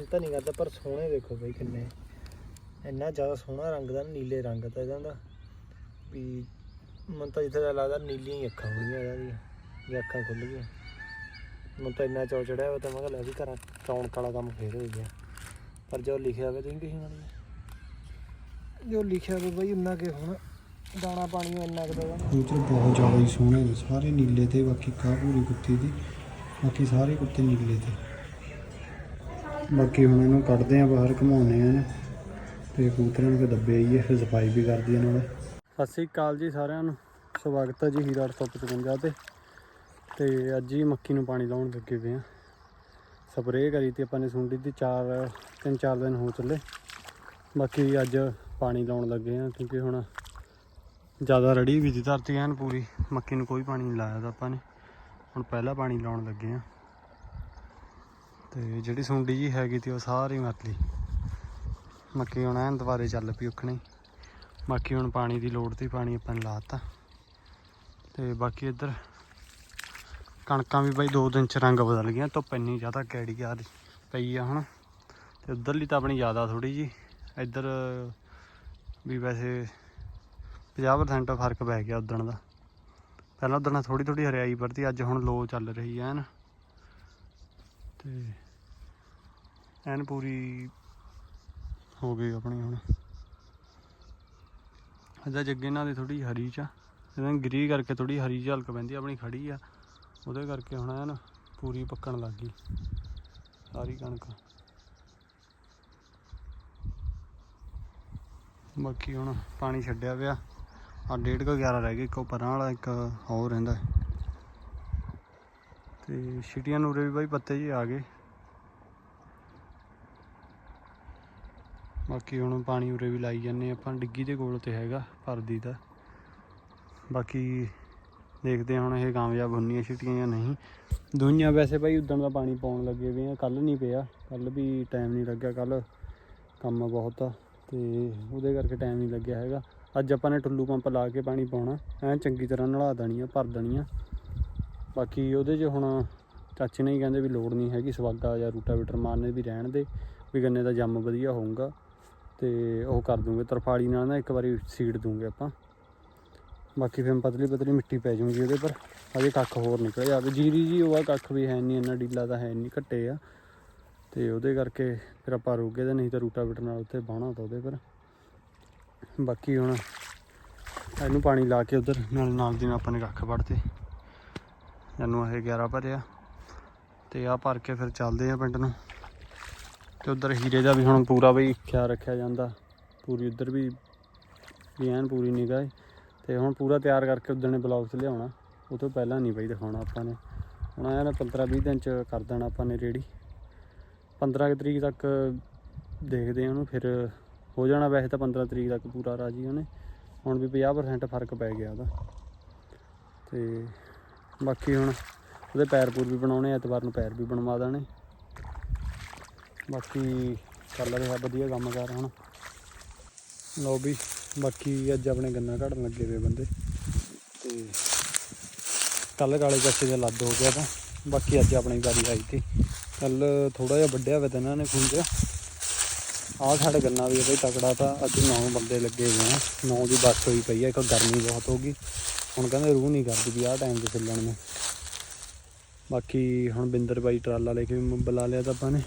ਮਨ ਤਾਂ ਨਹੀਂ ਕਰਦਾ, ਪਰ ਸੋਹਣੇ ਦੇਖੋ ਬਈ ਕਿੰਨੇ। ਇੰਨਾ ਜ਼ਿਆਦਾ ਸੋਹਣਾ ਰੰਗ ਦਾ, ਨੀਲੇ ਰੰਗ ਦਾ ਇਹਦਾ ਦਾ ਵੀ ਮਨ ਤਾਂ ਜਿੱਥੇ ਲੱਗਦਾ ਨੀਲੀਆਂ ਹੀ ਅੱਖਾਂ ਹੋਣੀਆਂ ਇਹਦਾ ਦੀਆਂ, ਵੀ ਅੱਖਾਂ ਖੁੱਲ ਗਈਆਂ। ਮੈਨੂੰ ਤਾਂ ਇੰਨਾ ਚੌ ਚੜਿਆ ਤਾਂ ਮੈਂ ਕਿਹਾ ਲੈ ਵੀ ਘਰਾਂ ਕੌਣਕ ਵਾਲਾ ਕੰਮ ਫੇਰ ਹੋ ਗਿਆ। ਪਰ ਜੋ ਲਿਖਿਆ ਹੋਵੇ ਤੁਸੀਂ ਕਿਸੇ ਨਾਲ ਜੋ ਲਿਖਿਆ ਹੋਵੇ ਬਈ ਉਨਾ ਕੇ ਹੁਣ ਦਾਣਾ ਪਾਣੀ ਇੰਨਾ ਕੁ ਦਾ ਬਹੁਤ ਜ਼ਿਆਦਾ ਹੀ ਸੋਹਣੇ ਨੇ, ਸਾਰੇ ਨੀਲੇ ਤੇ, ਬਾਕੀ ਕਾਹ ਪੂਰੀ ਕੁੱਤੀ ਦੀ, ਬਾਕੀ ਸਾਰੇ ਕੁੱਤੇ ਨੀਲੇ ਤੇ। ਬਾਕੀ ਹੁਣ ਇਹਨੂੰ ਕੱਢਦੇ ਆ, ਬਾਹਰ ਘਮਾਉਂਦੇ ਆ। ਨਾ ਤੇ ਕਬੂਤਰਾਂ ਨੂੰ ਦੱਬੇ ਆਈਏ, ਫਿਰ ਸਫ਼ਾਈ ਵੀ ਕਰਦੀ ਆ ਨਾਲ। ਸਤਿ ਸ੍ਰੀ ਅਕਾਲ ਜੀ ਸਾਰਿਆਂ ਨੂੰ। ਸਵਾਗਤ ਹੈ ਜੀ ਹੀਰਾ 855 ਤੇ। ਤੇ ਅੱਜ ਹੀ ਮੱਕੀ ਨੂੰ ਪਾਣੀ ਲਾਉਣ ਲੱਗੇ ਪਏ ਆ। ਸਪਰੇਅ ਕਰੀ ਤੇ ਆਪਾਂ ਨੇ ਸੁੰਡੀ ਦੀ 4 ਤਿੰਨ, ਚਾਰ ਦਿਨ ਹੋ ਚੱਲੇ। ਬਾਕੀ ਅੱਜ ਪਾਣੀ ਲਾਉਣ ਲੱਗੇ ਆ, ਕਿਉਂਕਿ ਹੁਣ ਜ਼ਿਆਦਾ ਰੜੀ ਵੀ ਦੀ ਧਰਤੀ ਐਨ ਪੂਰੀ। ਮੱਕੀ ਨੂੰ ਕੋਈ ਪਾਣੀ ਨਹੀਂ ਲਾਇਆ ਤਾਂ ਆਪਾਂ ਨੇ। ਹੁਣ ਪਹਿਲਾ ਪਾਣੀ ਲਾਉਣ ਲੱਗੇ ਆ। ਤੇ ਜਿਹੜੀ ਸੁੰਡੀ ਜੀ ਹੈਗੀ ਤੀ ਉਹ ਸਾਰੀ ਮਰ ਲਈ। ਮੱਕੀ ਹੁਣ ਐਨ ਦੁਬਾਰੇ ਚੱਲ ਪਈ ਉੱਖਣੀ। ਬਾਕੀ ਹੁਣ ਪਾਣੀ ਦੀ ਲੋੜ ਤੇ ਪਾਣੀ ਆਪਾਂ ਨੇ ਲਾਤਾ। ਤੇ ਬਾਕੀ ਇੱਧਰ ਕਣਕਾਂ ਵੀ ਬਾਈ ਦੋ ਦਿਨ ਚ ਰੰਗ ਬਦਲ ਗਈਆਂ, ਧੁੱਪ ਇੰਨੀ ਜ਼ਿਆਦਾ ਕੈੜੀ ਆ ਰਹੀ ਪਈ ਆ ਹੁਣ। ਤੇ ਉਧਰਲੀ ਤਾਂ ਆਪਣੀ ਜ਼ਿਆਦਾ ਥੋੜੀ ਜੀ। ਇੱਧਰ ਵੀ ਵੈਸੇ 50% ਫ਼ਰਕ ਪੈ ਗਿਆ ਉਦਣ ਦਾ। ਪਹਿਲਾਂ ਉਦਣ ਥੋੜੀ ਥੋੜੀ ਹਰਿਆਈ ਵਰਤੀ ਅੱਜ ਹੁਣ ਲੋ ਚੱਲ ਰਹੀ ਐ ਐਨ। ਤੇ ਐਨ ਪੂਰੀ ਹੋ ਗਈ ਆਪਣੀ ਹੁਣ। ਅਜਾ ਜੱਗੇ ਇਹਨਾਂ ਦੀ ਥੋੜੀ ਹਰੀ ਚ ਆ। ਇਹਨਾਂ ਨੂੰ ਗਰੀ ਕਰਕੇ ਥੋੜੀ ਹਰੀ ਝਲਕ ਪੈਂਦੀ ਆਪਣੀ ਖੜੀ ਆ। ਉਹਦੇ ਕਰਕੇ ਹੁਣ ਐਨ ਪੂਰੀ ਪੱਕਣ ਲੱਗ ਗਈ। ਸਾਰੀ ਕਣਕ। ਬਾਕੀ ਹੁਣ ਪਾਣੀ ਛੱਡਿਆ ਪਿਆ। ਆ ਡੇਢ ਕੁ 11 ਰਹਿ ਗਏ, ਇੱਕ ਪਰਾਂ ਵਾਲਾ, ਇੱਕ ਹੋਰ ਰਹਿੰਦਾ। ਤੇ ਛਿਟੀਆਂ ਨੂਰੇ ਵੀ ਬਾਈ ਪੱਤੇ ਜੀ ਆ ਗਏ। ਬਾਕੀ ਹੁਣ ਪਾਣੀ ਉਰੇ ਵੀ ਲਾਈ ਜਾਂਦੇ ਆਪਾਂ ਡਿੱਗੀ ਦੇ ਕੋਲ ਤੇ ਹੈਗਾ ਭਰਦੀ ਦਾ। ਬਾਕੀ ਦੇਖਦੇ ਹਾਂ ਹੁਣ ਇਹ ਕਾਮਯਾਬ ਹੁੰਦੀਆਂ ਛਿਟੀਆਂ ਜਾਂ ਨਹੀਂ। ਦੁਨੀਆ ਵੈਸੇ ਭਾਈ ਉਦੋਂ ਦਾ ਪਾਣੀ ਪਾਉਣ ਲੱਗੇ ਵੀ ਆ ਕੱਲ ਨਹੀਂ ਪਿਆ। ਕੱਲ ਵੀ ਟਾਈਮ ਨਹੀਂ ਲੱਗਿਆ ਕੱਲ ਕੰਮ ਬਹੁਤ ਆ ਤੇ ਉਹਦੇ ਕਰਕੇ ਟਾਈਮ ਨਹੀਂ ਲੱਗਿਆ ਹੈਗਾ। ਅੱਜ ਆਪਾਂ ਨੇ ਟੁੱਲੂ ਪੰਪ ਲਾ ਕੇ ਪਾਣੀ ਪਾਉਣਾ, ਐ ਚੰਗੀ ਤਰ੍ਹਾਂ ਨਲਾ ਦੇਣੀ ਆ ਭਰ ਦੇਣੀ ਆ ਬਾਕੀ ਉਹਦੇ 'ਚ ਹੁਣ ਚਾਚੇ ਨੇ ਹੀ ਕਹਿੰਦੇ ਵੀ ਲੋੜ ਨਹੀਂ ਹੈਗੀ, ਸਵਾਗਾ ਜਾਂ ਰੂਟਾਵੇਟਰ ਮਾਰਨੇ ਵੀ ਰਹਿਣ ਦੇ, ਵੀ ਗੰਨੇ ਦਾ ਜੰਮ ਵਧੀਆ ਹੋਊਗਾ। ਤੇ ਉਹ ਕਰ ਦੂੰਗੇ, ਤਰਫਾਲੀ ਨਾਲ ਨਾ ਇੱਕ ਵਾਰੀ ਸੀਡ ਦੂੰਗੇ ਆਪਾਂ। ਬਾਕੀ ਫਿਰ ਪਤਲੀ ਪਤਲੀ ਮਿੱਟੀ ਪੈ ਜੂਗੀ ਉਹਦੇ ਪਰ ਅਜੇ ਕੱਖ ਹੋਰ ਨਿਕਲ। ਜਾਵੇ ਜੀਰੀ ਜੀ, ਉਹ ਆ ਕੱਖ ਵੀ ਹੈ ਨਹੀਂ, ਇੰਨਾ ਡੀਲਾ ਤਾਂ ਹੈ ਨਹੀਂ, ਘੱਟੇ ਆ। ਤੇ ਉਹਦੇ ਕਰਕੇ ਫਿਰ ਆਪਾਂ ਰੋਗੇ ਤਾਂ ਨਹੀਂ ਤਾਂ ਰੂਟਾ ਰੂਟਾਵੇਟਰ ਨਾਲ ਉੱਤੇ ਬਾਹਣਾ ਤਾਂ ਉਹਦੇ ਪਰ। ਬਾਕੀ ਹੁਣ ਇਹਨੂੰ ਪਾਣੀ ਲਾ ਕੇ ਉਧਰ, ਨਾਲ ਨਾਲ ਦੀ ਆਪਾਂ ਨੇ ਕੱਖ ਵੜਤੇ ਜਾਨੂੰ ਇਹ 11 ਭਰਿਆ। ਤੇ ਆ ਭਰ ਕੇ ਫਿਰ ਚੱਲਦੇ ਆ ਪਿੰਡ ਨੂੰ। ਤੇ ਉਧਰ ਹੀਰੇ ਦਾ ਵੀ ਹੁਣ ਪੂਰਾ ਬਈ ਖਿਆਲ ਰੱਖਿਆ ਜਾਂਦਾ। ਪੂਰੀ ਉਧਰ ਵੀ ਵੀ ਐਨ ਪੂਰੀ ਨਿਗਾਹ ਤੇ ਹੁਣ ਪੂਰਾ ਤਿਆਰ ਕਰਕੇ ਉਦਣ ਨੇ ਬਲੌਗ 'ਚ ਲਿਆਉਣਾ। ਉਹ ਤੋਂ ਪਹਿਲਾਂ ਨਹੀਂ ਬਈ ਦਿਖਾਉਣਾ ਆਪਾਂ ਨੇ। ਹੁਣ ਆਇਆ ਨਾ 15 20 ਦਿਨ 'ਚ ਕਰ ਦੇਣਾ ਆਪਾਂ ਨੇ ਰੇਡੀ 15 ਕੁ ਤਰੀਕ ਤੱਕ ਦੇਖਦੇ ਆ ਉਹਨੂੰ, ਫਿਰ ਹੋ ਜਾਣਾ ਵੈਸੇ ਤਾਂ 15 ਤਰੀਕ ਤੱਕ ਪੂਰਾ ਰਾਜੀ ਉਹਨੇ। ਹੁਣ ਵੀ 50% ਫ਼ਰਕ ਪੈ ਗਿਆ ਉਹਦਾ। ਤੇ ਬਾਕੀ ਹੁਣ ਉਹਦੇ ਪੈਰ ਪੂਰ ਵੀ ਬਣਾਉਣੇ ਐਤਵਾਰ ਨੂੰ ਪੈਰ ਵੀ ਬਣਵਾ ਦੇਣੇ। ਬਾਕੀ ਚੱਲ ਰਿਹਾ ਵਧੀਆ ਕੰਮ ਕਰ ਹੁਣ ਲਓ ਵੀ, ਬਾਕੀ ਅੱਜ ਆਪਣੇ ਗੰਨਾ ਘੜਨ ਲੱਗੇ ਵੇ ਬੰਦੇ। ਤੇ ਕੱਲ ਕਾਲੇ ਚਾਚੇ ਦਾ ਲੱਦ ਹੋ ਗਿਆ ਤਾਂ, ਬਾਕੀ ਅੱਜ ਆਪਣੀ ਵਾਰੀ ਆਈ ਤੀ। ਕੱਲ ਥੋੜਾ ਜਿਹਾ ਵੱਡਿਆ ਵੇ ਤਾਂ ਇਹਨਾਂ ਨੇ ਖੁੰਝ ਆਹ ਸਾਡਾ ਗੰਨਾ ਵੀ ਬਈ ਤਕੜਾ ਤਾਂ ਅੱਜ 9 ਬੰਦੇ ਲੱਗੇ ਹੋਏ ਆ। 9 ਦੀ ਬੱਸ ਹੋਈ ਪਈ ਆ, ਇੱਕ ਗਰਮੀ ਬਹੁਤ ਹੋ ਗਈ। ਹੁਣ ਕਹਿੰਦੇ ਰੂਹ ਨਹੀਂ ਕਰਦੀ ਵੀ ਆਹ ਟਾਈਮ ਤੇ ਚੱਲਣ ਨੂੰ। ਬਾਕੀ ਹੁਣ ਬਿੰਦਰ ਬਾਈ ਟਰਾਲਾ ਲੈ ਕੇ ਬੁਲਾ ਲਿਆ ਤਾਂ ਆਪਾਂ ਨੇ।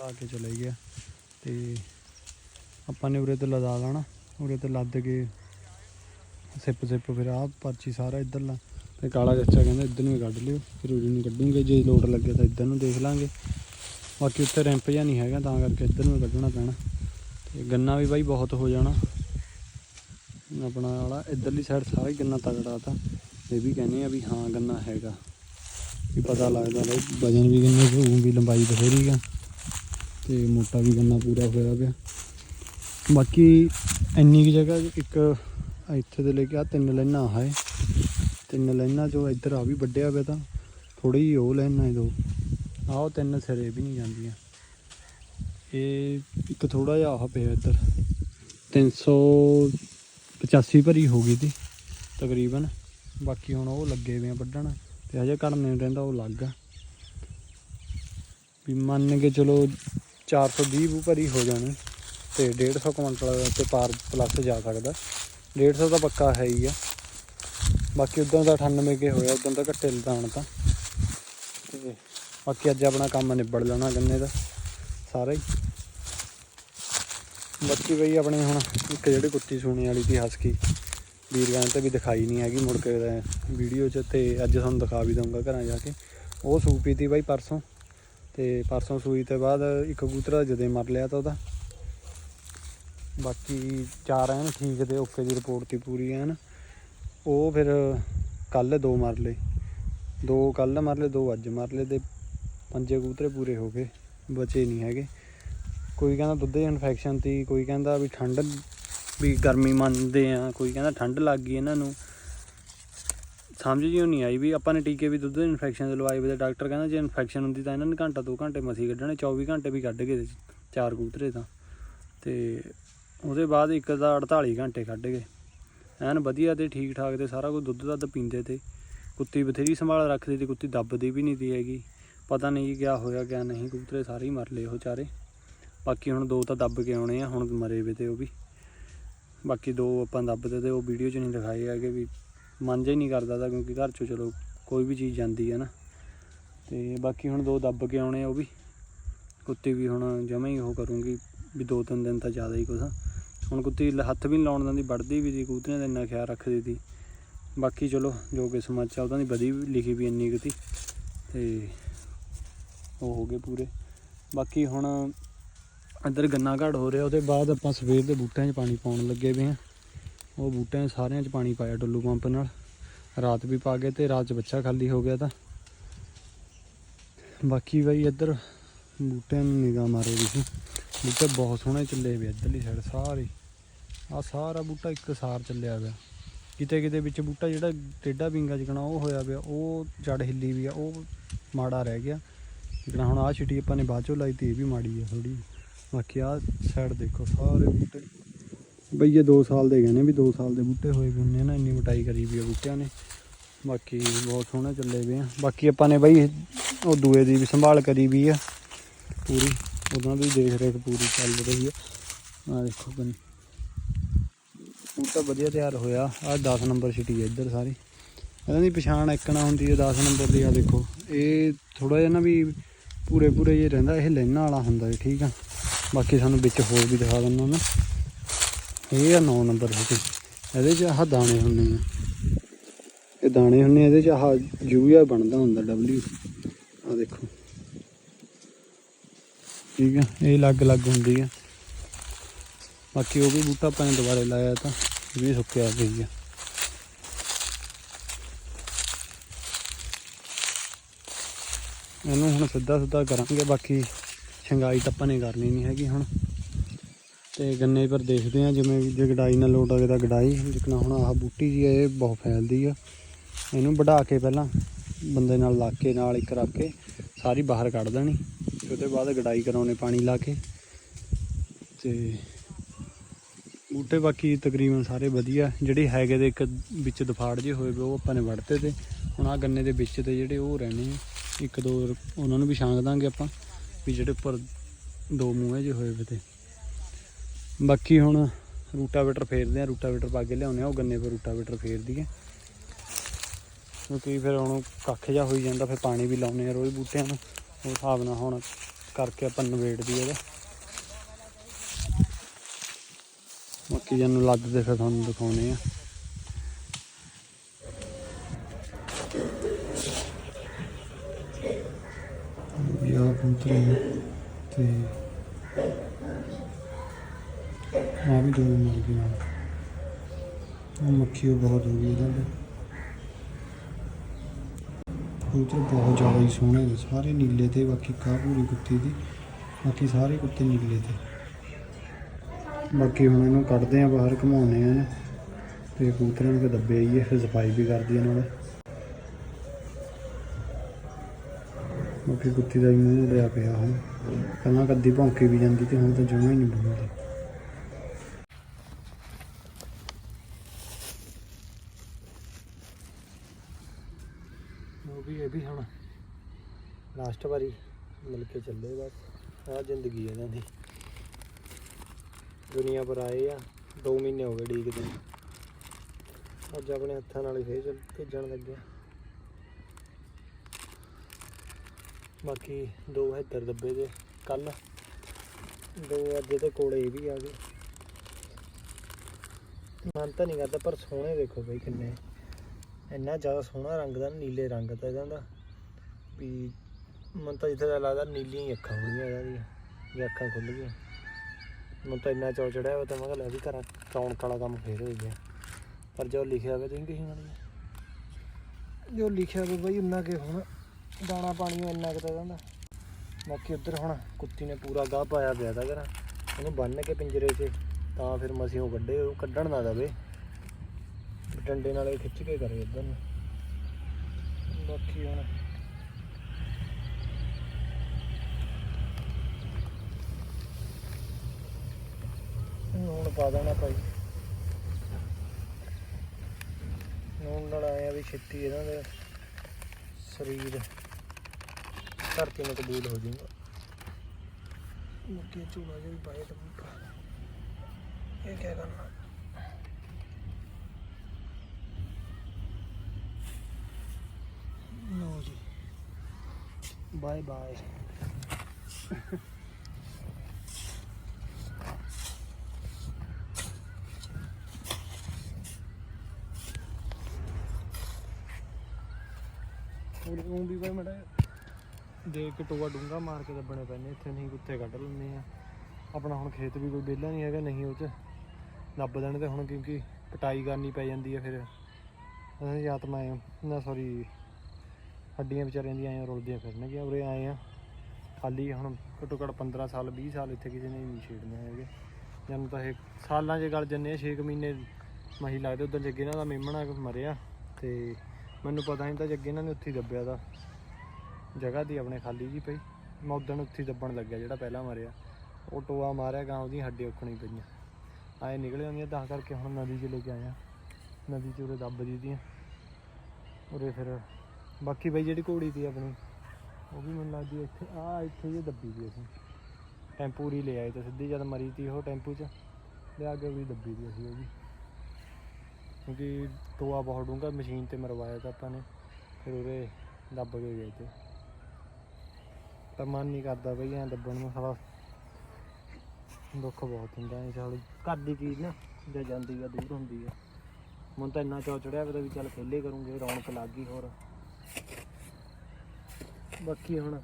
ਲਾ ਕੇ ਚਲੇ ਗਿਆ ਤੇ ਆਪਾਂ ਨੇ ਉਰੇ ਤੇ ਲਦਾ ਲੈਣਾ, ਉਰੇ ਤੇ ਲੱਦ ਕੇ ਸਿੱਪ ਸਿੱਪ ਫਿਰ ਆਹ ਪਰਚੀ ਸਾਰਾ ਇੱਧਰ ਲਾ, ਤੇ ਕਾਲਾ ਚਾਚਾ ਕਹਿੰਦਾ ਇੱਧਰ ਨੂੰ ਹੀ ਕੱਢ ਲਿਓ, ਫਿਰ ਉਰੇ ਨੂੰ ਕੱਢੂਗੇ, ਜੇ ਲੋਡ ਲੱਗੇ ਤਾਂ ਇੱਧਰ ਨੂੰ ਦੇਖ ਲਾਂਗੇ। ਬਾਕੀ ਉੱਥੇ ਰੈਂਪ ਜਾਂ ਨਹੀਂ ਹੈਗਾ, ਤਾਂ ਕਰਕੇ ਇੱਧਰ ਨੂੰ ਕੱਢਣਾ ਪੈਣਾ। ਤੇ ਗੰਨਾ ਵੀ ਬਾਈ ਬਹੁਤ ਹੋ ਜਾਣਾ। ਆਪਣਾ ਵਾਲਾ ਇੱਧਰਲੀ ਸਾਈਡ ਸਾਰਾ ਹੀ ਗੰਨਾ ਤਗੜਾ ਤਾਂ, ਇਹ ਵੀ ਕਹਿੰਦੇ ਆ ਵੀ ਹਾਂ ਗੰਨਾ ਹੈਗਾ। ਵੀ ਪਤਾ ਲੱਗਦਾ ਬਈ, ਵਜਨ ਵੀ ਗੰਨੇ ਚ ਹੋਊ ਵੀ ਲੰਬਾਈ ਬਥੇਰੀ ਆ। ਤੇ ਮੋਟਾ ਵੀ ਗੰਨਾ ਪੂਰਾ ਹੋਇਆ ਪਿਆ। ਬਾਕੀ ਇੰਨੀ ਕੁ ਜਗ੍ਹਾ ਇੱਕ ਇੱਥੇ ਦੇ ਲੈ ਕੇ ਆ ਤਿੰਨ ਲਾਈਨਾਂ ਹੈ ਤਿੰਨ ਲਾਈਨਾਂ ਚੋਂ ਇੱਧਰ ਆ ਵੀ ਵੱਡਿਆ ਪਿਆ ਤਾਂ ਥੋੜੀ ਜਿਹੀ ਉਹ ਲਾਈਨਾਂ ਇਹ ਦੋ। ਆਹ ਤਿੰਨ ਸਿਰੇ ਵੀ ਨਹੀਂ ਜਾਂਦੀਆਂ। ਇਹ ਇੱਕ ਥੋੜਾ ਜਿਹਾ ਆਹ ਪਿਆ ਇੱਧਰ। 385 ਭਰੀ ਹੋ ਗਈ ਤੀ ਤਕਰੀਬਨ। ਬਾਕੀ ਹੁਣ ਉਹ ਲੱਗੇ ਵੇ ਆ ਵੱਢਣ ਤੇ ਹਜੇ ਘੜਨੇ ਨੂੰ ਰਹਿੰਦਾ ਉਹ ਲੱਗ ਆ। ਵੀ ਮੰਨ ਕੇ ਚਲੋ 420 ਬੂ ਭਰੀ ਹੋ ਜਾਣੀ ਤੇ 150 ਕੁਇੰਟਲ ਤੇ ਪਾਰ ਪਲੱਸ ਜਾ ਸਕਦਾ। 150 ਤਾਂ ਪੱਕਾ ਹੈ ਹੀ ਆ। ਬਾਕੀ ਉਦੋਂ ਦਾ 98 ਕੇ ਹੋਇਆ, ਉਦੋਂ ਦਾ ਘੱਟੇ ਲਦਾਨ ਤਾਂ। ਤੇ ਬਾਕੀ ਅੱਜ ਆਪਣਾ ਕੰਮ ਨਿਬੜ ਲੈਣਾ ਗੰਨੇ ਦਾ, ਸਾਰਾ ਹੀ। ਬਾਕੀ ਬਈ ਆਪਣੇ ਹੁਣ ਇੱਕ ਜਿਹੜੀ ਕੁੱਤੀ ਸੂਣੇ ਵਾਲੀ ਸੀ ਹਸਕੀ ਵੀਰਵਾਨ ਤੇ ਵੀ ਦਿਖਾਈ ਨਹੀਂ ਹੈਗੀ, ਮੁੜ ਕੇ ਵੀਡੀਓ 'ਚ ਤੇ ਅੱਜ ਤੁਹਾਨੂੰ ਦਿਖਾ ਵੀ ਦਊਂਗਾ ਘਰਾਂ ਜਾ ਕੇ। ਉਹ ਸੂ ਪੀਤੀ ਬਾਈ ਪਰਸੋਂ। ਤੇ ਪਰਸੋਂ ਸੂਈ ਤੇ ਬਾਅਦ ਇੱਕ ਕਬੂਤਰ ਜਦੇ ਮਰ ਲਿਆ ਤਾਂ ਉਹਦਾ। ਬਾਕੀ ਚਾਰ ਐਨ ਠੀਕ ਤੇ ਓਕੇ ਦੀ ਰਿਪੋਰਟ ਤੀ ਪੂਰੀ ਐਨ। ਉਹ ਫਿਰ ਕੱਲ ਦੋ ਮਰ ਲਏ। ਦੋ ਕੱਲ ਮਰ ਲਏ, ਦੋ ਅੱਜ ਮਰ ਲਏ ਤੇ ਪੰਜੇ ਕਬੂਤਰੇ ਪੂਰੇ ਹੋ ਗਏ, ਬਚੇ ਨਹੀਂ ਹੈਗੇ। ਕੋਈ ਕਹਿੰਦਾ ਦੁੱਧ ਦੀ ਇਨਫੈਕਸ਼ਨ ਤੀ ਕੋਈ ਕਹਿੰਦਾ ਵੀ ਠੰਡ, ਵੀ ਗਰਮੀ ਮੰਨਦੇ ਆ, ਕੋਈ ਕਹਿੰਦਾ ਠੰਡ ਲੱਗ ਗਈ ਇਹਨਾਂ ਨੂੰ। ਸਮਝ ਜਿਉ ਨਹੀਂ ਆਈ ਵੀ ਆਪਾਂ ਨੇ ਟੀਕੇ ਵੀ ਦੁੱਧ ਦੀ ਇਨਫੈਕਸ਼ਨ ਦੇ ਲਵਾਏ ਵੇ ਤੇ ਡਾਕਟਰ ਕਹਿੰਦਾ ਜੇ ਇਨਫੈਕਸ਼ਨ ਹੁੰਦੀ ਤਾਂ ਇਹਨਾਂ ਨੇ ਘੰਟਾ ਦੋ ਘੰਟੇ ਮਸੀ ਕੱਢਣੇ 24 ਘੰਟੇ ਵੀ ਕੱਢ ਗਏ ਚਾਰ ਕਬੂਤਰੇ ਤਾਂ। ਤੇ ਉਹਦੇ ਬਾਅਦ ਇੱਕ ਦਾ 48 ਘੰਟੇ ਕੱਢ ਗਏ। ਐਨ ਵਧੀਆ ਤੇ ਠੀਕ ਠਾਕ ਤੇ ਸਾਰਾ ਕੁਝ ਦੁੱਧ ਦੱਧ ਪੀਂਦੇ ਤੇ। ਕੁੱਤੀ ਬਥੇਰੀ ਸੰਭਾਲ ਰੱਖਦੀ ਤੇ ਕੁੱਤੀ ਦੱਬਦੀ ਵੀ ਨਹੀਂ ਦੀ ਹੈਗੀ। ਪਤਾ ਨਹੀਂ ਕਿਆ ਹੋਇਆ, ਕਿਆ ਨਹੀਂ, ਕਬੂਤਰੇ ਸਾਰੇ ਹੀ ਮਰ ਲਏ ਉਹ ਚਾਰੇ। ਬਾਕੀ ਹੁਣ ਦੋ ਤਾਂ ਦੱਬ ਕੇ ਆਉਣੇ ਆ, ਹੁਣ ਮਰੇ ਵੇ ਤੇ ਉਹ ਵੀ। ਬਾਕੀ ਦੋ ਆਪਾਂ ਦੱਬਦੇ ਤੇ ਉਹ ਵੀਡੀਓ 'ਚ ਨਹੀਂ ਦਿਖਾਏ ਹੈਗੇ ਵੀ ਮਨ ਜਿਹਾ ਹੀ ਨਹੀਂ ਕਰਦਾ ਤਾਂ ਕਿਉਂਕਿ ਘਰ 'ਚੋਂ ਚਲੋ ਕੋਈ ਵੀ ਚੀਜ਼ ਜਾਂਦੀ ਹੈ ਨਾ। ਤੇ ਬਾਕੀ ਹੁਣ ਦੋ ਦੱਬ ਕੇ ਆਉਣੇ ਉਹ ਵੀ। ਕੁੱਤੀ ਵੀ ਹੁਣ ਜਮਾ ਹੀ ਉਹ ਕਰੂੰਗੀ ਵੀ ਦੋ ਤਿੰਨ ਦਿਨ ਤਾਂ ਜ਼ਿਆਦਾ ਹੀ ਕੁਛ ਹੁਣ ਕੁੱਤੀ ਲ- ਹੱਥ ਵੀ ਨਹੀਂ ਲਾਉਣ ਦਿੰਦੀ, ਵੜਦੀ ਵੀ ਸੀ ਕਬੂਤਰਿਆਂ ਦਾ ਇੰਨਾ ਖਿਆਲ ਰੱਖਦੀ ਸੀ ਬਾਕੀ ਚਲੋ ਜੋ ਕਿਸਮਤ ਚ ਆ, ਉਹਦਾਂ ਦੀ ਵਧੀ ਵੀ, ਲਿਖੀ ਵੀ ਇੰਨੀ ਕੁ ਤੀ। ਤੇ ਉਹ ਹੋ ਗਏ ਪੂਰੇ। ਬਾਕੀ ਹੁਣ ਇੱਧਰ ਗੰਨਾ ਘੜ ਹੋ ਰਿਹਾ, ਉਹਦੇ ਬਾਅਦ ਆਪਾਂ ਸਵੇਰ ਦੇ ਬੂਟਿਆਂ 'ਚ ਪਾਣੀ ਪਾਉਣ ਲੱਗੇ ਵੇ ਆ। ਉਹ ਬੂਟਿਆਂ ਸਾਰਿਆਂ 'ਚ ਪਾਣੀ ਪਾਇਆ ਡੁੱਲੂ ਪੰਪ ਨਾਲ। ਰਾਤ ਵੀ ਪਾ ਗਏ ਤੇ ਰਾਤ 'ਚ ਬੱਚਾ ਖਾਲੀ ਹੋ ਗਿਆ ਤਾਂ। ਬਾਕੀ ਬਈ ਇੱਧਰ ਬੂਟਿਆਂ ਨੂੰ ਨਿਗਾਹ ਮਾਰੋ ਤੁਸੀਂ। ਬੂਟੇ ਬਹੁਤ ਸੋਹਣੇ ਚੱਲੇ ਵੇ ਇੱਧਰਲੀ ਸਾਈਡ ਸਾਰੇ। ਆ ਸਾਰਾ ਬੂਟਾ ਇੱਕ ਸਾਰ ਚੱਲਿਆ ਪਿਆ ਕਿਤੇ ਕਿਤੇ ਵਿੱਚ ਬੂਟਾ ਜਿਹੜਾ ਟੇਡਾ ਪਿੰਗਾ ਜਿਕਣਾ ਉਹ ਹੋਇਆ ਪਿਆ, ਉਹ ਜੜ ਹਿੱਲੀ ਵੀ ਆ, ਉਹ ਮਾੜਾ ਰਹਿ ਗਿਆ। ਜਿਕਣਾ ਹੁਣ ਆ ਛਿਟੀ ਆਪਾਂ ਨੇ ਬਾਅਦ ਚੋਂ ਲਾਈ ਤੇ ਇਹ ਵੀ ਮਾੜੀ ਆ ਥੋੜੀ ਬਾਕੀ ਆ ਸਾਈਡ ਦੇਖੋ, ਸਾਰੇ ਬੂਟੇ। ਬਈ ਇਹ 2 ਸਾਲ ਦੇ ਗਏ ਨੇ ਵੀ 2 ਸਾਲ ਦੇ ਬੂਟੇ ਹੋਏ ਵੀ ਹੁੰਦੇ ਨਾ, ਇੰਨੀ ਮਟਾਈ ਕਰੀ ਵੀ ਆ ਬੂਟਿਆਂ ਨੇ। ਬਾਕੀ ਬਹੁਤ ਸੋਹਣੇ ਚੱਲੇ ਪਏ ਆ। ਬਾਕੀ ਆਪਾਂ ਨੇ ਬਈ ਉਹ ਦੂਏ ਦੀ ਵੀ ਸੰਭਾਲ ਕਰੀ ਵੀ ਆ ਪੂਰੀ। ਉਹਨਾਂ ਦੀ ਦੇਖ ਰੇਖ ਪੂਰੀ ਚੱਲ ਰਹੀ ਆ। ਆ ਦੇਖੋ ਬਣੀ ਬੂਟਾ ਵਧੀਆ ਤਿਆਰ ਹੋਇਆ। ਆ 10 ਨੰਬਰ ਛਿਟੀ ਹੈ ਇੱਧਰ ਸਾਰੀ। ਇਹਨਾਂ ਦੀ ਪਛਾਣ ਇੱਕ ਨਾ ਹੁੰਦੀ ਹੈ 10 ਨੰਬਰ ਦੀ ਆ ਦੇਖੋ। ਇਹ ਥੋੜਾ ਜਿਹਾ ਨਾ ਵੀ ਪੂਰੇ ਪੂਰੇ ਜੇ ਰਹਿੰਦਾ, ਇਹ ਲੈਣਾ ਵਾਲਾ ਹੁੰਦਾ ਠੀਕ ਆ। ਬਾਕੀ ਸਾਨੂੰ ਵਿੱਚ ਹੋਰ ਵੀ ਦਿਖਾ ਦਿੰਦਾ ਮੈਂ। ਇਹ ਆ 9 ਨੰਬਰ ਛਿਟੀ ਇਹਦੇ 'ਚ ਆਹ ਦਾਣੇ ਹੁੰਦੇ ਆ। ਇਹ ਦਾਣੇ ਹੁੰਦੇ ਇਹਦੇ 'ਚ ਆਹ ਯੂਰੀਆ ਬਣਦਾ ਹੁੰਦਾ ਡਬਲਯੂ ਆ ਦੇਖੋ। ਠੀਕ ਆ, ਇਹ ਅਲੱਗ ਅਲੱਗ ਹੁੰਦੀ ਆ। ਬਾਕੀ ਉਹ ਵੀ ਬੂਟਾ ਆਪਾਂ ਨੇ ਦੁਬਾਰੇ ਲਾਇਆ ਤਾਂ, ਇਹ ਵੀ ਸੁੱਕਿਆ ਗਈ ਆ। ਇਹਨੂੰ ਹੁਣ ਸਿੱਧਾ ਸਿੱਧਾ ਕਰਾਂਗੇ, ਬਾਕੀ ਛੰਗਾਈ ਤਾਂ ਆਪਾਂ ਨੇ ਕਰਨੀ ਨਹੀਂ ਹੈਗੀ ਹੁਣ। ਤੇ ਗੰਨੇ ਪਰ ਦੇਖਦੇ ਆ ਜਿਵੇਂ ਜੇ ਗਡਾਈ ਨਾਲ ਲੋਟ ਆਵੇ ਤਾਂ ਗਡਾਈ ਜਿਕਣਾ ਹੁਣ ਆਹ ਬੂਟੀ ਜੀ ਆ, ਇਹ ਬਹੁਤ ਫੈਲਦੀ ਆ। ਇਹਨੂੰ ਵਢਾ ਕੇ ਪਹਿਲਾਂ ਬੰਦੇ ਨਾਲ ਲਾ ਕੇ ਨਾਲ ਇੱਕ ਰੱਖ ਕੇ ਸਾਰੀ ਬਾਹਰ ਕੱਢ ਦੇਣੀ। ਉਹਦੇ ਬਾਅਦ ਗਡਾਈ ਕਰਾਉਣੇ ਪਾਣੀ ਲਾ ਕੇ। ਤੇ ਬੂਟੇ ਬਾਕੀ ਤਕਰੀਬਨ ਸਾਰੇ ਵਧੀਆ। ਜਿਹੜੇ ਹੈਗੇ ਦੇ ਇੱਕ ਵਿੱਚ ਦਫਾੜ ਜੇ ਹੋਏ ਉਹ ਆਪਾਂ ਨੇ ਵੜਤੇ ਤੇ ਹੁਣ ਆ ਗੰਨੇ ਦੇ ਵਿੱਚ ਤੇ ਜਿਹੜੇ ਉਹ ਰਹਿਣੇ ਆ। ਇੱਕ ਦੋ ਉਹਨਾਂ ਨੂੰ ਵੀ ਛਾਂਗ ਦਾਂਗੇ ਆਪਾਂ ਵੀ ਜਿਹੜੇ ਉੱਪਰ ਦੋ ਮੂੰਹੇ ਜੇ ਹੋਏ ਵੇ ਤੇ। ਬਾਕੀ ਹੁਣ ਰੂਟਾਵੇਟਰ ਫੇਰਦੇ ਆ, ਰੂਟਾਵੇਟਰ ਪਾ ਕੇ ਲਿਆਉਣੇ ਆ, ਉਹ ਗੰਨੇ 'ਤੇ ਰੂਟਾਵੇਟਰ ਫੇਰ ਦਈਏ ਕਿਉਂਕਿ ਫਿਰ ਹੁਣ ਕੱਖ ਜਾ ਹੋਈ ਜਾਂਦਾ, ਫਿਰ ਪਾਣੀ ਵੀ ਲਾਉਨੇ ਆ ਰੋਜ਼ ਬੂਟਿਆਂ ਨੂੰ। ਉਸ ਹਿਸਾਬ ਨਾਲ ਹੁਣ ਕਰਕੇ ਆਪਾਂ ਨਵੇੜ ਦੀ ਇਹਦਾ। ਬਾਕੀ ਜਨ ਲੱਦਦੇ ਫਿਰ ਤੁਹਾਨੂੰ ਦਿਖਾਉਨੇ ਆ। ਯਾ ਪੁੱਤਰ ਵੀ ਦੋ ਮੱਖੀ ਉਹ ਬਹੁਤ ਹੋ ਗਈ ਇਹਦੇ ਕਬੂਤਰ ਬਹੁਤ ਜ਼ਿਆਦਾ ਹੀ ਸੋਹਣੇ ਨੇ, ਸਾਰੇ ਨੀਲੇ ਤੇ, ਬਾਕੀ ਕਾ ਪੂਰੀ ਕੁੱਤੀ ਦੀ। ਬਾਕੀ ਸਾਰੇ ਕੁੱਤੇ ਨੀਲੇ ਤੇ। ਬਾਕੀ ਹੁਣ ਇਹਨੂੰ ਕੱਢਦੇ ਆ ਬਾਹਰ ਘਮਾਉਂਦੇ ਆ ਤੇ ਕਬੂਤਰਾਂ ਨੂੰ ਦੱਬੇ ਆਈਏ, ਫਿਰ ਸਫ਼ਾਈ ਵੀ ਕਰਦੀ ਆ ਨਾਲ। ਬਾਕੀ ਕੁੱਤੀ ਦਾ ਹੀ ਮੂੰਹ ਲਿਆ ਪਿਆ ਹੁਣ। ਪਹਿਲਾਂ ਕੱਦੀ ਭੌਂਕੀ ਵੀ ਜਾਂਦੀ ਤੇ ਹੁਣ ਤਾਂ ਜਮਾ ਹੀ ਨਹੀਂ ਬੋਲਦੀ ਉਹ ਵੀ ਇਹ ਵੀ ਹੁਣ ਲਾਸਟ ਵਾਰੀ ਮਿਲ ਕੇ ਚੱਲੇ ਬਸ, ਆਹ ਜ਼ਿੰਦਗੀ ਇਹਨਾਂ ਦੀ। ਦੁਨੀਆ ਪਰ ਆਏ ਆ 2 ਮਹੀਨੇ ਹੋ ਗਏ ਡੀਕਦੇ ਅੱਜ ਆਪਣੇ ਹੱਥਾਂ ਨਾਲ ਹੀ ਫੇਰ ਭੇਜਣ ਲੱਗਿਆ ਬਾਕੀ ਦੋ ਇੱਧਰ ਦੱਬੇ ਦੇ ਕੱਲ ਦੋ ਅੱਜ ਦੇ ਕੋਲੇ ਇਹ ਵੀ ਆ ਗਏ। ਮਨ ਤਾਂ ਨਹੀਂ ਕਰਦਾ, ਪਰ ਸੋਹਣੇ ਦੇਖੋ ਬਈ ਕਿੰਨੇ। ਇੰਨਾ ਜ਼ਿਆਦਾ ਸੋਹਣਾ ਰੰਗ ਦਾ, ਨੀਲੇ ਰੰਗ ਦਾ ਇਹਨਾਂ ਦਾ। ਵੀ ਮੈਨੂੰ ਤਾਂ ਜਿੱਥੇ ਦਾ ਲੱਗਦਾ ਨੀਲੀਆਂ ਹੀ ਅੱਖਾਂ ਹੋਣੀਆਂ ਇਹਨਾਂ ਦੀਆਂ, ਜੇ ਅੱਖਾਂ ਖੁੱਲ ਗਈਆਂ। ਮੈਨੂੰ ਤਾਂ ਇੰਨਾ ਚੌ ਚੜਿਆ ਹੋਇਆ ਤਾਂ ਮੈਂ ਕਿਹਾ ਲੈ ਵੀ ਘਰਾਂ ਰੌਣਕ ਵਾਲਾ ਕੰਮ ਫੇਰ ਹੋ ਗਿਆ। ਪਰ ਜੋ ਲਿਖਿਆ ਹੋਵੇ ਤੁਸੀਂ ਕਹੀ ਮਾੜੀ ਜੋ ਲਿਖਿਆ ਹੋਵੇ ਬਈ ਉਨਾ ਕੇ ਹੁਣ ਦਾਣਾ ਪਾਣੀ ਇੰਨਾ ਕੁ ਤਾਂ ਬਾਕੀ ਉੱਧਰ ਹੁਣ ਕੁੱਤੀ ਨੇ ਪੂਰਾ ਗਾਹ ਪਾਇਆ ਪਿਆ ਤਾਂ ਘਰਾਂ। ਉਹਨੂੰ ਬੰਨ੍ਹ ਕੇ ਪਿੰਜਰੇ 'ਚ ਤਾਂ ਫਿਰ ਮਸੀਂ ਉਹ ਕੱਢੇ, ਉਹ ਕੱਢਣ ਨਾ ਦਵੇ। ਡੰਡੇ ਨਾਲ ਖਿੱਚ ਕੇ ਕਰੇ ਇੱਧਰ ਨੂੰ। ਬਾਕੀ ਹੁਣ ਨੂਣ ਪਾ ਦੇਣਾ ਭਾਈ। ਨੂਣ ਨਾਲ ਆਏ ਵੀ ਛੇਤੀ ਇਹਨਾਂ ਦੇ ਸਰੀਰ ਧਰਤੀ ਨੂੰ ਕਬੂਲ ਹੋ ਜਾਊਗਾ। ਮੁੱਕੇ ਚੂੜਾ ਜਿਹਾ ਵੀ ਪਾਏ ਤਾਂ ਇਹ ਕਿਆ ਕਰਨਾ? ਲਓ ਜੀ। ਬਾਏ ਬਾਏ ਤੂੰ ਵੀ ਬਾਈ ਮੜਾ ਦੇਖ ਕੇ ਟੋਆ ਡੂੰਗਾ ਮਾਰ ਕੇ ਦੱਬਣੇ ਪੈਣੇ ਇੱਥੇ ਨਹੀਂ ਕੁੱਤੇ ਕੱਢ ਲੈਂਦੇ ਆ। ਆਪਣਾ ਹੁਣ ਖੇਤ ਵੀ ਕੋਈ ਵਿਹਲਾ ਨਹੀਂ ਹੈਗਾ, ਨਹੀਂ ਉਹ ਚ ਦੱਬ ਦੇਣ ਤੇ ਹੁਣ ਕਿਉਂਕਿ ਕਟਾਈ ਕਰਨੀ ਪੈ ਜਾਂਦੀ ਹੈ ਫਿਰ। ਅਸੀਂ ਆਤਮਾ ਨਾ ਸੌਰੀ ਹੱਡੀਆਂ ਵਿਚਾਰਿਆਂ ਦੀਆਂ ਐਂ ਰੁਲਦੀਆਂ ਫਿਰਨਗੀਆਂ, ਉਰੇ ਆਏ ਆ। ਖਾਲੀ ਹੁਣ ਘੱਟੋ ਘੱਟ 15 ਸਾਲ 20 ਸਾਲ ਇੱਥੇ ਕਿਸੇ ਨੇ ਨਹੀਂ ਛੇੜਨੇ ਹੈਗੇ। ਜਨ ਤਾਂ ਇਹ ਸਾਲਾਂ 'ਚ ਗਲ ਜੰਨੇ 6 ਮਹੀਨੇ ਮਹੀ ਲੱਗਦੇ ਉਦੋਂ ਜੱਗੇ ਇਹਨਾਂ ਦਾ ਮੇਮਣਾ ਮਰਿਆ ਤੇ ਮੈਨੂੰ ਪਤਾ ਨਹੀਂ ਤਾਂ ਜੱਗੇ ਇਹਨਾਂ ਨੇ ਉੱਥੇ ਹੀ ਦੱਬਿਆ ਦਾ ਜਗ੍ਹਾ ਦੀ ਆਪਣੇ ਖਾਲੀ ਜੀ ਪਈ। ਮੈਂ ਉਦੋਂ ਉੱਥੇ ਹੀ ਦੱਬਣ ਲੱਗਿਆ ਜਿਹੜਾ ਪਹਿਲਾਂ ਮਰਿਆ। ਉਹ ਟੋਆ ਮਾਰਿਆ ਗਾਂ ਉਹਦੀ ਹੱਡੀ ਉੱਖਣੀ ਪਈਆਂ। ਆਏ ਨਿਕਲ ਜਾਂਦੀਆਂ ਤਾਂ ਕਰਕੇ ਹੁਣ ਨਦੀ 'ਚ ਲੈ ਕੇ ਆਇਆ ਨਦੀ 'ਚ ਉਰੇ ਦੱਬ ਦੀ ਦੀਆਂ। ਉਰੇ ਫਿਰ ਬਾਕੀ ਬਈ ਜਿਹੜੀ ਘੋੜੀ ਸੀ ਆਪਣੀ, ਉਹ ਵੀ ਮੈਨੂੰ ਲੱਗਦੀ ਇੱਥੇ ਆ ਇੱਥੇ ਜੇ ਦੱਬੀ ਦੀ ਅਸੀਂ ਟੈਂਪੂ ਹੀ ਲੈ ਆਏ ਤੇ ਸਿੱਧੀ ਜਦ ਮਰੀ ਤੀ ਉਹ ਟੈਂਪੂ 'ਚ, ਲਿਆ ਕੇ ਵੀ ਦੱਬੀ ਦੀ ਅਸੀਂ ਉਹ ਵੀ। ਕਿਉਂਕਿ ਟੋਆ ਬਹੁਤ ਡੂੰਘਾ ਮਸ਼ੀਨ ਤੇ ਮਰਵਾਇਆ ਤਾਂ ਆਪਾਂ ਨੇ, ਫਿਰ ਉਹਦੇ ਦੱਬ ਕੇ ਗਏ ਤੇ। ਪਰ ਮਨ ਨਹੀਂ ਕਰਦਾ ਬਈ ਐਂ ਦੱਬਣ ਨੂੰ, ਸਾਲਾ ਦੁੱਖ ਬਹੁਤ ਹੁੰਦਾ ਐ ਸਾਲੀ। ਘਰ ਦੀ ਚੀਜ਼ ਨਾ, ਜੇ ਜਾਂਦੀ ਆ, ਦੂਰ ਹੁੰਦੀ ਆ। ਮੈਨੂੰ ਤਾਂ ਇੰਨਾ ਚੌ ਚੜਿਆ ਵੀ ਚੱਲ ਖੇਲੇ ਕਰੂੰਗੇ, ਰੌਣਕ ਲੱਗ ਗਈ ਹੋਰ। ਬਾਕੀ ਹੁਣ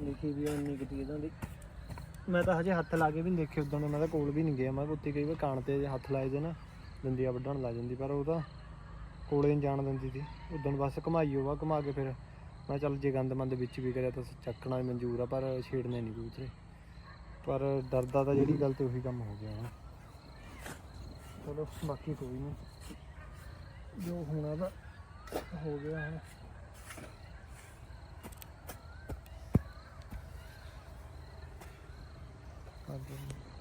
ਲਿਖੀ ਵੀ ਇੰਨੀ ਕਿਤੇ ਇਹਨਾਂ ਦੀ ਮੈਂ ਤਾਂ ਹਜੇ ਹੱਥ ਲਾ ਕੇ ਵੀ ਨਹੀਂ ਦੇਖੇ, ਉਦੋਂ ਮੈਂ ਤਾਂ ਕੋਲ ਵੀ ਨਹੀਂ ਗਿਆ। ਮੈਂ ਕੁੱਤੀ ਕਈ ਵਾਰ ਕਾਣ ਤੇ ਹੱਥ ਲਾਏ ਦੇ ਨਾ ਦੰਦੀਆਂ ਵੱਢਣ ਲੱਗ ਜਾਂਦੀ, ਪਰ ਉਹ ਤਾਂ ਕੋਲੇ ਨਹੀਂ ਜਾਣ ਦਿੰਦੀ ਸੀ। ਉਦੋਂ ਬਸ ਘਮਾਈ ਹੋਵਾ ਘਮਾ ਕੇ ਫਿਰ ਮੈਂ ਚੱਲ ਜੇ ਗੰਦ ਮੰਦ ਵਿੱਚ ਵੀ ਕਰਿਆ ਤਾਂ ਚੱਕਣਾ ਵੀ ਮਨਜ਼ੂਰ ਆ, ਪਰ ਛੇੜਨੇ ਨਹੀਂ ਕੋਈ ਪਰ ਡਰਦਾ ਤਾਂ ਜਿਹੜੀ ਗੱਲ ਤੇ ਉਹੀ ਕੰਮ ਹੋ ਗਿਆ ਨਾ। ਚਲੋ, ਬਾਕੀ ਕੋਈ ਨਹੀਂ ਜੋ ਹੋਣਾ ਤਾਂ ਹੋ ਗਿਆ ਹੁਣ। ਕਰ ਦਿੰਦੇ